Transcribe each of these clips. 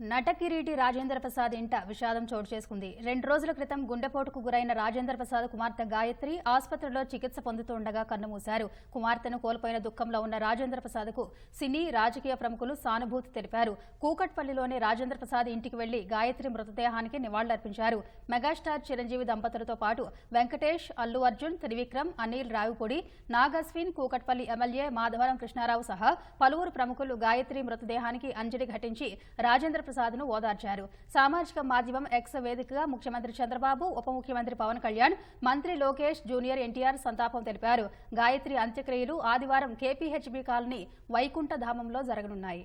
నటకిరీటి రాజేంద్ర ప్రసాద్ ఇంట విషాదం చోటు చేసుకుంది. రెండు రోజుల క్రితం గుండెపోటుకు గురైన రాజేంద్ర ప్రసాద్ కుమార్తె గాయత్రి ఆసుపత్రిలో చికిత్స పొందుతుండగా కన్నుమూశారు. కుమార్తెను కోల్పోయిన దుఃఖంలో ఉన్న రాజేంద్ర ప్రసాద్కు సినీ రాజకీయ ప్రముఖులు సానుభూతి తెలిపారు. కూకట్పల్లిలోని రాజేంద్ర ప్రసాద్ ఇంటికి వెళ్ళి గాయత్రి మృతదేహానికి నివాళులర్పించారు. మెగాస్టార్ చిరంజీవి దంపతులతో పాటు వెంకటేష్ అల్లు అర్జున్ త్రివిక్రమ్ అనిల్ రావిపూడి నాగస్విన్ కూకట్పల్లి ఎమ్మెల్యే మాధవరం కృష్ణారావు సహా పలువురు ప్రముఖులు గాయత్రి మృతదేహానికి అంజలి ఘటించి రాజేంద్ర ప్రసాద్ను ఓదార్చారు. సామాజిక మాధ్యమం ఎక్స్ వేదికగా ముఖ్యమంత్రి చంద్రబాబు ఉప ముఖ్యమంత్రి పవన్ కళ్యాణ్ మంత్రి లోకేష్ జూనియర్ ఎన్టీఆర్ సంతాపం తెలిపారు. గాయత్రి అంత్యక్రియలు ఆదివారం కేపీహెచ్బీ కాలనీ వైకుంఠధామంలో జరగనున్నాయి.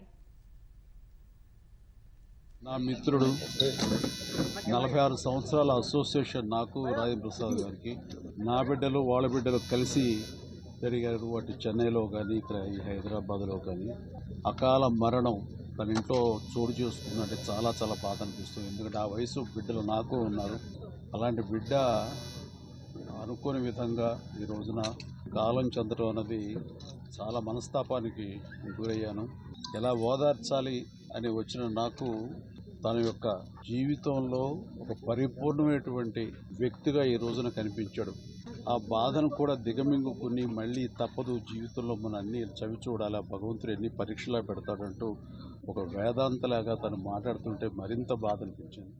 నా మిత్రుడు నలభై ఆరు సంవత్సరాల అసోసియేషన్ నాకు రాజేంద్ర ప్రసాద్ గారికి నా బిడ్డలు వాళ్ళ బిడ్డలు కలిసి పెరిగారు వాటి చెన్నైలో కానీ ఇక్కడ హైదరాబాద్లో కానీ అకాల మరణం తన ఇంట్లో చోటు చేసుకుందంటే చాలా చాలా బాధ అనిపిస్తుంది. ఎందుకంటే ఆ వయసు బిడ్డలు నాకు ఉన్నారు. అలాంటి బిడ్డ అనుకోని విధంగా ఈ రోజున కాలం చెందడం అన్నది చాలా మనస్తాపానికి గురయ్యాను. ఎలా ఓదార్చాలి అని వచ్చిన నాకు తన యొక్క జీవితంలో ఒక పరిపూర్ణమైనటువంటి వ్యక్తిగా ఈ రోజున కనిపించాడు. ఆ బాధను కూడా దిగమింగుకుని మళ్ళీ తప్పదు జీవితంలో మన అన్ని చవి చూడాలి భగవంతుడు ఎన్ని పరీక్షలా పెడతాడంటూ ఒక వేదాంతలాగా తను మాట్లాడుతుంటే మరింత బాధ అనిపించింది